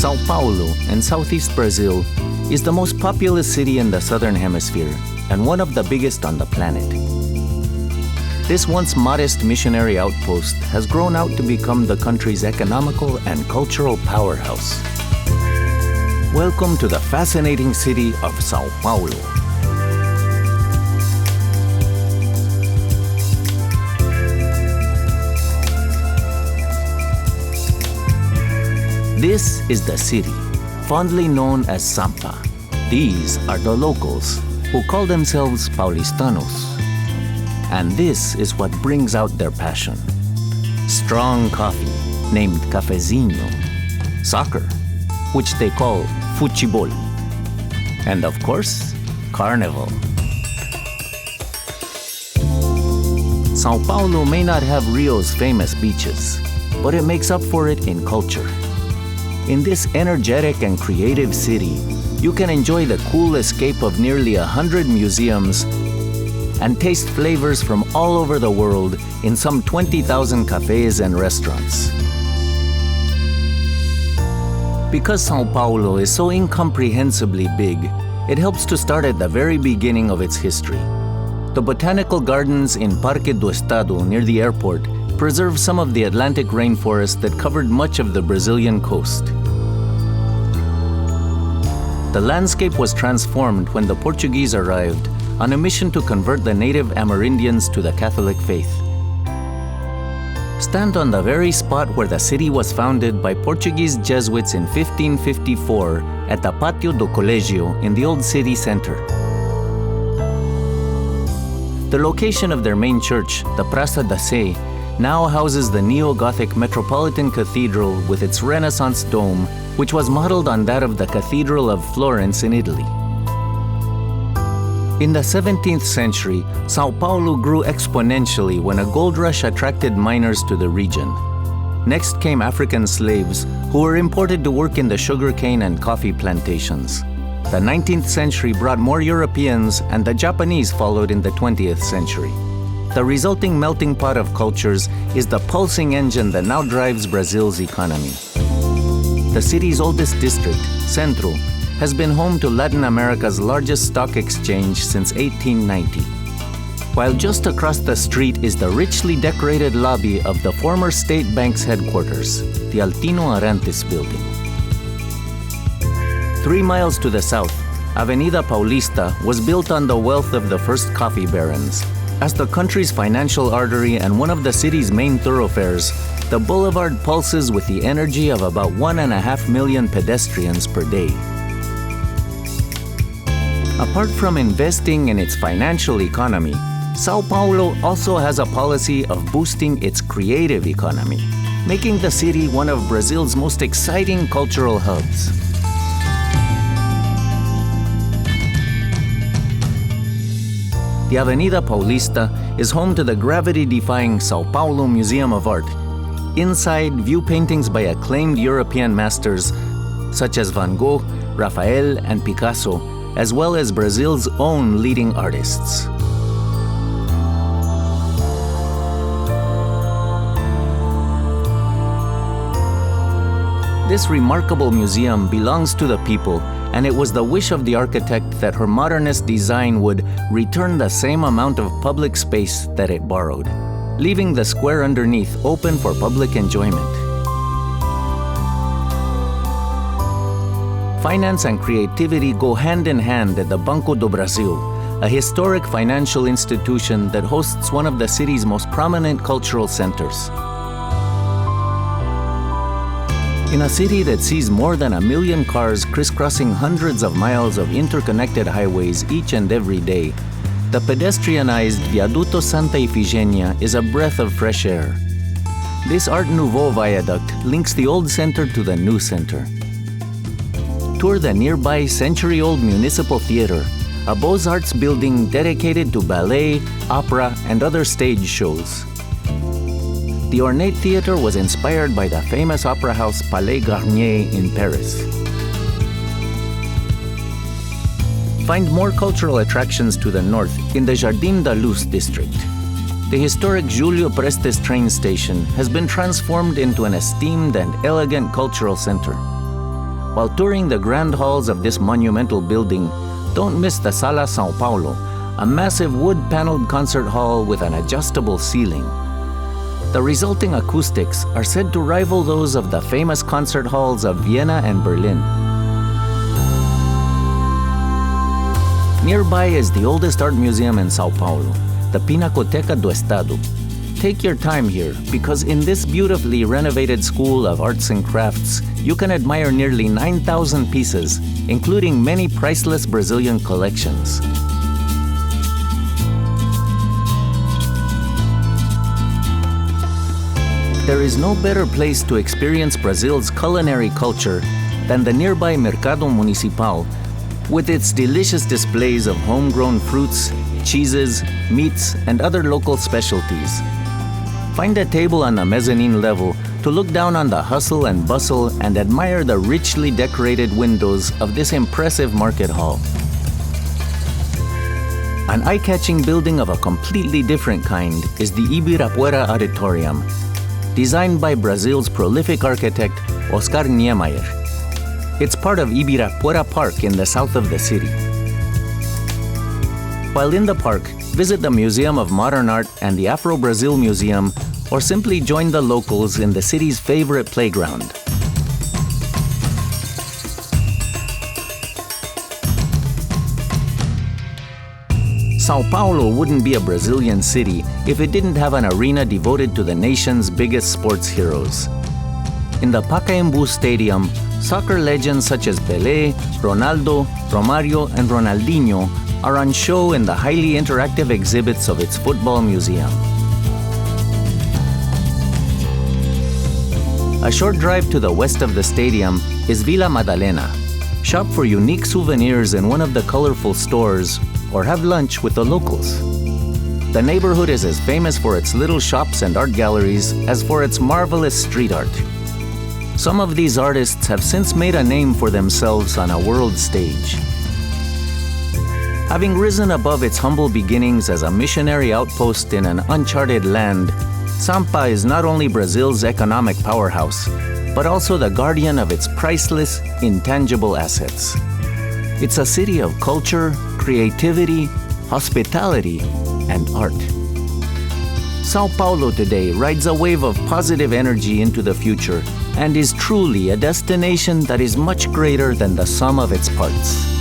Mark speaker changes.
Speaker 1: Sao Paulo in southeast Brazil is the most populous city in the southern hemisphere and one of the biggest on the planet. This once modest missionary outpost has grown out to become the country's economical and cultural powerhouse. Welcome to the fascinating city of Sao Paulo. This is the city, fondly known as Sampa. These are the locals, who call themselves Paulistanos. And this is what brings out their passion. Strong coffee, named cafezinho. Soccer, which they call futebol. And of course, carnival. Sao Paulo may not have Rio's famous beaches, but it makes up for it in culture. In this energetic and creative city, you can enjoy the cool escape of nearly a hundred museums and taste flavors from all over the world in some 20,000 cafes and restaurants. Because Sao Paulo is so incomprehensibly big, it helps to start at the very beginning of its history. The botanical gardens in Parque do Estado near the airport preserve some of the Atlantic rainforest that covered much of the Brazilian coast. The landscape was transformed when the Portuguese arrived on a mission to convert the native Amerindians to the Catholic faith. Stand on the very spot where the city was founded by Portuguese Jesuits in 1554 at the Patio do Colégio in the old city center. The location of their main church, the Praça da Sé, now houses the Neo Gothic Metropolitan Cathedral with its Renaissance dome, which was modeled on that of the Cathedral of Florence in Italy. In the 17th century, Sao Paulo grew exponentially when a gold rush attracted miners to the region. Next came African slaves, who were imported to work in the sugarcane and coffee plantations. The 19th century brought more Europeans, and the Japanese followed in the 20th century. The resulting melting pot of cultures is the pulsing engine that now drives Brazil's economy. The city's oldest district, Centro, has been home to Latin America's largest stock exchange since 1890. While just across the street is the richly decorated lobby of the former State Bank's headquarters, the Altino Arantes building. Three miles to the south, Avenida Paulista was built on the wealth of the first coffee barons. As the country's financial artery and one of the city's main thoroughfares, the boulevard pulses with the energy of about one and a half million pedestrians per day. Apart from investing in its financial economy, Sao Paulo also has a policy of boosting its creative economy, making the city one of Brazil's most exciting cultural hubs. The Avenida Paulista is home to the gravity defying Sao Paulo Museum of Art. Inside, view paintings by acclaimed European masters such as Van Gogh, Raphael, and Picasso, as well as Brazil's own leading artists. This remarkable museum belongs to the people, and it was the wish of the architect that her modernist design would return the same amount of public space that it borrowed, leaving the square underneath open for public enjoyment. Finance and creativity go hand in hand at the Banco do Brasil, a historic financial institution that hosts one of the city's most prominent cultural centers. In a city that sees more than a million cars crisscrossing hundreds of miles of interconnected highways each and every day, the pedestrianized Viaduto Santa Ifigenia is a breath of fresh air. This Art Nouveau viaduct links the old center to the new center. Tour the nearby century old Municipal Theater, a Beaux Arts building dedicated to ballet, opera, and other stage shows. The ornate theater was inspired by the famous opera house Palais Garnier in Paris. Find more cultural attractions to the north in the Jardim da Luz district. The historic Julio Prestes train station has been transformed into an esteemed and elegant cultural center. While touring the grand halls of this monumental building, don't miss the Sala Sao Paulo, a massive wood paneled concert hall with an adjustable ceiling. The resulting acoustics are said to rival those of the famous concert halls of Vienna and Berlin. Nearby is the oldest art museum in Sao Paulo, the Pinacoteca do Estado. Take your time here because in this beautifully renovated school of arts and crafts, you can admire nearly 9,000 pieces, including many priceless Brazilian collections. There is no better place to experience Brazil's culinary culture than the nearby Mercado Municipal, with its delicious displays of homegrown fruits, cheeses, meats, and other local specialties. Find a table on the mezzanine level to look down on the hustle and bustle and admire the richly decorated windows of this impressive market hall. An eye catching building of a completely different kind is the Ibirapuera Auditorium, designed by Brazil's prolific architect Oscar Niemeyer. It's part of Ibirapuera Park in the south of the city. While in the park, visit the Museum of Modern Art and the Afro Brazil Museum, or simply join the locals in the city's favorite playground. Sao Paulo wouldn't be a Brazilian city if it didn't have an arena devoted to the nation's biggest sports heroes. In the Pacaembu Stadium, soccer legends such as Pelé, Ronaldo, Romario, and Ronaldinho are on show in the highly interactive exhibits of its football museum. A short drive to the west of the stadium is Vila Madalena. Shop for unique souvenirs in one of the colorful stores or have lunch with the locals. The neighborhood is as famous for its little shops and art galleries as for its marvelous street art. Some of these artists have since made a name for themselves on a world stage. Having risen above its humble beginnings as a missionary outpost in an uncharted land, Sampa is not only Brazil's economic powerhouse, but also the guardian of its priceless, intangible assets. It's a city of culture, creativity, hospitality, and art. Sao Paulo today rides a wave of positive energy into the future and is truly a destination that is much greater than the sum of its parts.